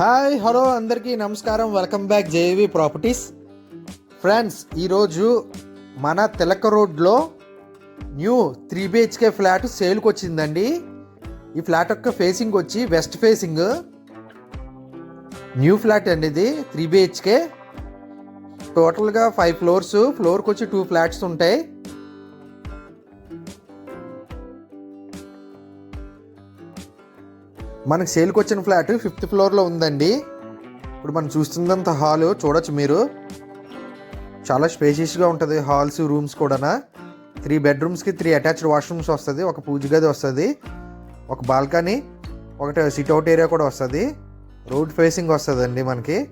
Hi hello అందరికీ నమస్కారం. Welcome back JV properties. Friends ఈరోజు మన తిలక రోడ్లో న్యూ త్రీ బిహెచ్కే ఫ్లాట్ సేల్కి వచ్చిందండి ఈ ఫ్లాట్ యొక్క ఫేసింగ్ వచ్చి వెస్ట్ ఫేసింగ్. న్యూ ఫ్లాట్ అండి ఇది త్రీ బిహెచ్కే. టోటల్గా ఫైవ్ ఫ్లోర్స్. ఫ్లోర్కి వచ్చి టూ ఫ్లాట్స్ ఉంటాయి. మనకి సేల్కి వచ్చిన ఫ్లాట్ ఫిఫ్త్ ఫ్లోర్లో ఉందండి. ఇప్పుడు మనం చూస్తున్నంత హాల్ చూడొచ్చు మీరు. చాలా స్పేషియస్గా ఉంటుంది హాల్స్ రూమ్స్ కూడా త్రీ బెడ్రూమ్స్కి త్రీ అటాచ్డ్ వాష్రూమ్స్ వస్తుంది ఒక పూజ గది వస్తుంది ఒక బాల్కనీ ఒకటి సిట్అవుట్ ఏరియా కూడా వస్తుంది. రోడ్ ఫేసింగ్ వస్తుందండి మనకి.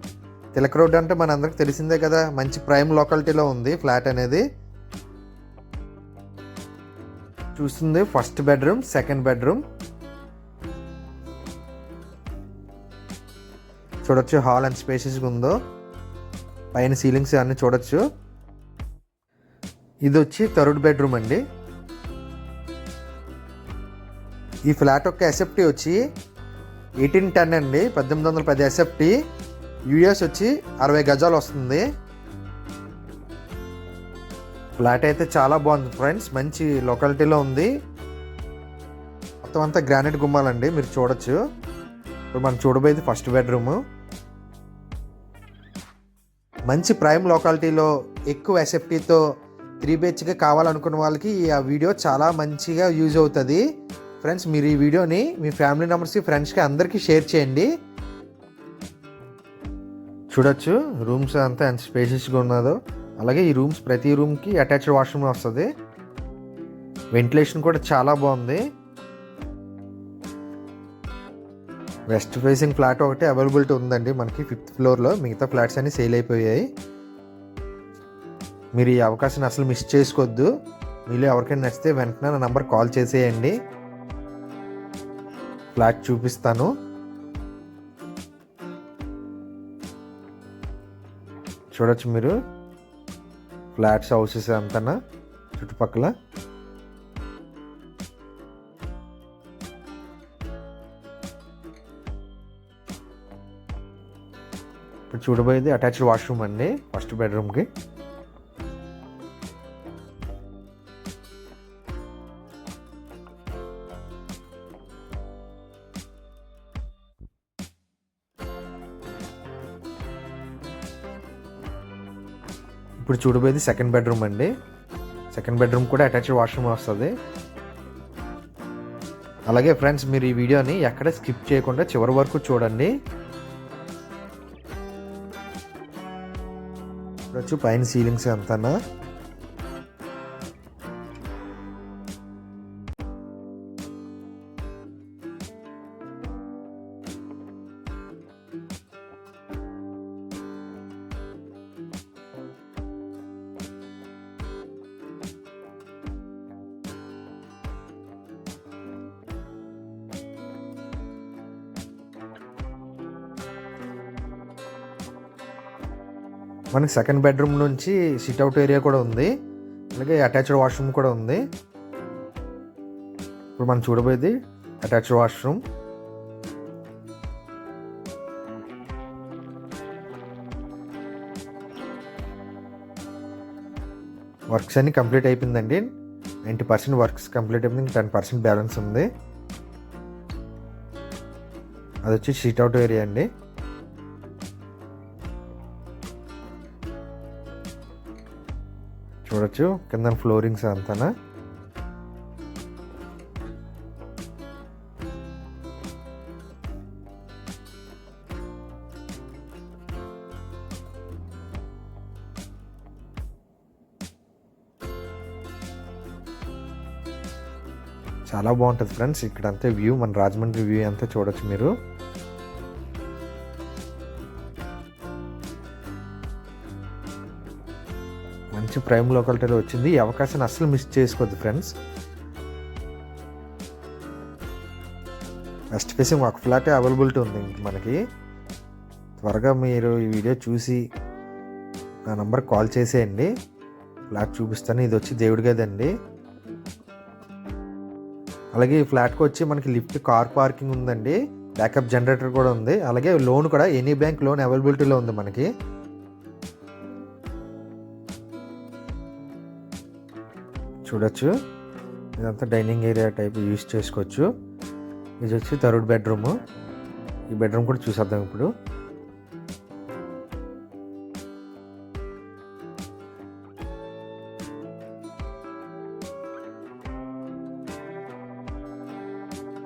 తిలక రోడ్ అంటే మన అందరికి తెలిసిందే కదా మంచి ప్రైమ్ లొకాలిటీలో ఉంది ఫ్లాట్ అనేది. చూస్తుంది ఫస్ట్ బెడ్రూమ్ సెకండ్ బెడ్రూమ్. చూడొచ్చు హాల్ అండ్ స్పేసెస్గా ఉందో. పైన సీలింగ్స్ అన్నీ చూడొచ్చు. ఇది వచ్చి థర్డ్ బెడ్రూమ్ అండి. ఈ ఫ్లాట్ యొక్క ఎస్ఎఫ్టీ వచ్చి ఎయిటీన్ టెన్ అండి పద్దెనిమిది వందల పది ఎస్ఎఫ్టీ యూఎస్ వచ్చి అరవై గజాలు వస్తుంది. ఫ్లాట్ అయితే చాలా బాగుంది ఫ్రెండ్స్ మంచి లొకాలిటీలో ఉంది. మొత్తం అంతా గ్రానైట్ గుమ్మాలండి మీరు చూడొచ్చు. ఇప్పుడు మనం చూడబోయేది ఫస్ట్ బెడ్రూమ్. మంచి ప్రైమ్ లొకాలిటీలో ఎక్కువ ఎస్ఎఫ్టీతో త్రీ బిహెచ్కే కావాలనుకున్న వాళ్ళకి ఆ వీడియో చాలా మంచిగా యూజ్ అవుతుంది. ఫ్రెండ్స్ మీరు ఈ వీడియోని మీ ఫ్యామిలీ మెంబర్స్కి ఫ్రెండ్స్కి అందరికీ షేర్ చేయండి. చూడొచ్చు రూమ్స్ అంతా ఎంత స్పేషియస్గా ఉన్నదో. అలాగే ఈ రూమ్స్ ప్రతి రూమ్కి అటాచ్డ్ వాష్రూమ్ వస్తుంది. వెంటిలేషన్ కూడా చాలా బాగుంది. వెస్ట్ ఫేసింగ్ ఫ్లాట్ ఒకటి అవైలబిలిటీ ఉందండి మనకి. ఫిఫ్త్ ఫ్లోర్లో మిగతా ఫ్లాట్స్ అన్ని సేల్ అయిపోయాయి. మీరు ఈ అవకాశాన్ని అసలు మిస్ చేసుకోవద్దు. మీలో ఎవరికైనా నచ్చితే వెంటనే నా నంబర్ కాల్ చేసేయండి. ఫ్లాట్ చూపిస్తాను. చూడొచ్చు మీరు. ఫ్లాట్స్ హౌసెస్ అంతనా? చుట్టుపక్కల. ఇప్పుడు చూడబోయేది అటాచ్డ్ వాష్రూమ్ అండి ఫస్ట్ బెడ్రూమ్కి. ఇప్పుడు చూడబోయేది సెకండ్ బెడ్రూమ్ అండి. సెకండ్ బెడ్రూమ్ కూడా అటాచ్డ్ వాష్రూమ్ వస్తుంది. అలాగే ఫ్రెండ్స్ మీరు ఈ వీడియోని ఎక్కడ స్కిప్ చేయకుండా చివరి వరకు చూడండి. చూడొచ్చు పైన సీలింగ్స్ అంతనా మనకి సెకండ్ బెడ్రూమ్ నుంచి సిట్అవుట్ ఏరియా కూడా ఉంది. అలాగే అటాచ్డ్ వాష్రూమ్ కూడా ఉంది. ఇప్పుడు మనం చూడబోయేది అటాచ్డ్ వాష్రూమ్ వర్క్స్ అన్ని కంప్లీట్ అయిపోయిందండి. నైంటీ పర్సెంట్ వర్క్స్ కంప్లీట్ అయిపోయింది. టెన్ పర్సెంట్ బ్యాలెన్స్ ఉంది. అది వచ్చి సిట్అవుట్ ఏరియా అండి. చూడొచ్చు. కింద ఫ్లోరింగ్స్ అంతానా? చాలా బాగుంటుంది ఫ్రెండ్స్. ఇక్కడ అంతే వ్యూ మన రాజమండ్రి వ్యూ అంతా చూడొచ్చు మీరు. మంచి ప్రైమ్ లోకాలిటీలో వచ్చింది. ఈ అవకాశాన్ని అస్సలు మిస్ చేసుకోవద్దు ఫ్రెండ్స్. వెస్ట్ ఫేసింగ్ ఒక ఫ్లాటే అవైలబిలిటీ ఉంది మనకి. త్వరగా మీరు ఈ వీడియో చూసి నా నంబర్ కాల్ చేసేయండి. ఫ్లాట్ చూపిస్తాను. ఇది వచ్చి దేవుడి గదండి అలాగే ఈ ఫ్లాట్కి వచ్చి మనకి లిఫ్ట్ కార్ పార్కింగ్ ఉందండి. బ్యాకప్ జనరేటర్ కూడా ఉంది. అలాగే లోన్ కూడా ఎనీ బ్యాంక్ లోన్ అవైలబిలిటీలో ఉంది మనకి. చూడొచ్చు. ఇదంతా డైనింగ్ ఏరియా టైప్ యూస్ చేసుకోవచ్చు. ఇది వచ్చి థర్డ్ బెడ్రూమ్. ఈ బెడ్రూమ్ కూడా చూసేద్దాం ఇప్పుడు.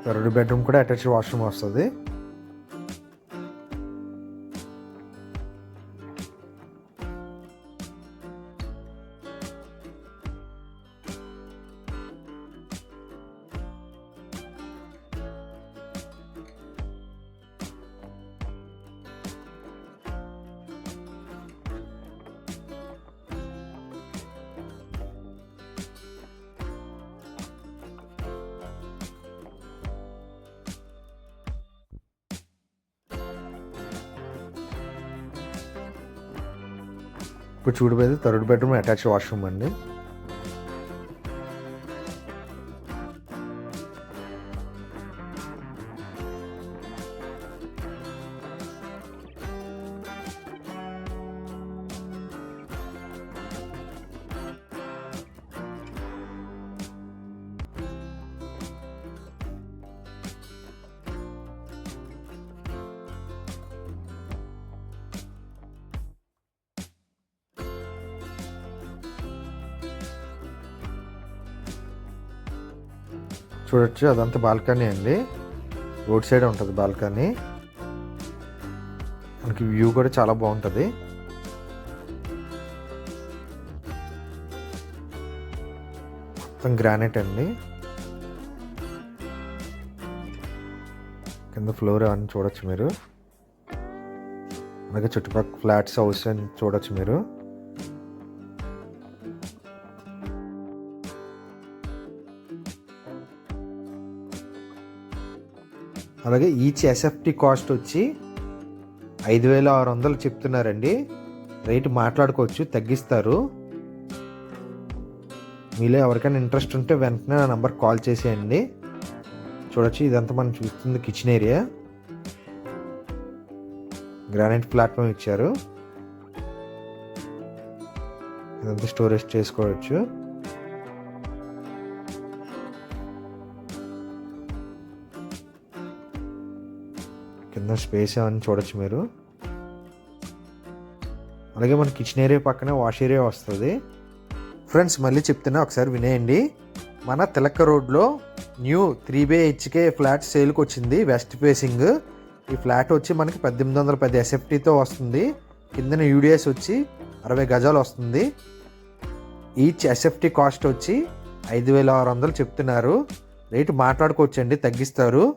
థర్డ్ బెడ్రూమ్ కూడా అటాచ్డ్ వాష్రూమ్ వస్తుంది. ఇప్పుడు చూడబోయేది థర్డ్ బెడ్రూమ్ అటాచ్ వాష్రూమ్ అండి. చూడొచ్చు అదంతా బాల్కనీ అండి. రోడ్ సైడ్ ఉంటుంది బాల్కనీ. మనకి వ్యూ కూడా చాలా బాగుంటుంది. మొత్తం గ్రానైట్ అండి. కింద ఫ్లోర్ అని చూడొచ్చు మీరు. అలాగే చుట్టుపక్కల ఫ్లాట్స్ హౌస్ అని చూడొచ్చు మీరు. అలాగే ఈచ్ ఎస్ఎఫ్టీ కాస్ట్ వచ్చి ఐదు వేల ఆరు వందలు చెప్తున్నారండి. రేటు మాట్లాడుకోవచ్చు తగ్గిస్తారు. మీలో ఎవరికైనా ఇంట్రెస్ట్ ఉంటే వెంటనే నా నెంబర్ కాల్ చేసేయండి. చూడొచ్చు ఇదంతా మనం చూస్తుంది కిచెన్ ఏరియా గ్రానైట్ ప్లాట్ఫామ్ ఇచ్చారు. ఇదంతా స్టోరేజ్ చేసుకోవచ్చు. కింద స్పేస్ అని చూడొచ్చు మీరు. అలాగే మన కిచెన్ ఏరియా పక్కనే వాష్ ఏరియా వస్తుంది. ఫ్రెండ్స్ మళ్ళీ చెప్తున్నా ఒకసారి వినేయండి. మన తిలక్క రోడ్లో new three B HK flat సేల్కి వచ్చింది వెస్ట్ ఫేసింగ్ ఈ ఫ్లాట్ వచ్చి మనకి పద్దెనిమిది వందల పది ఎస్ఎఫ్టీతో వస్తుంది. కిందన యూడిఎస్ వచ్చి అరవై గజాలు వస్తుంది. ఈచ్ ఎస్ఎఫ్టీ కాస్ట్ వచ్చి ఐదు వేల ఆరు వందలు చెప్తున్నారు. రేటు మాట్లాడుకోవచ్చండి తగ్గిస్తారు.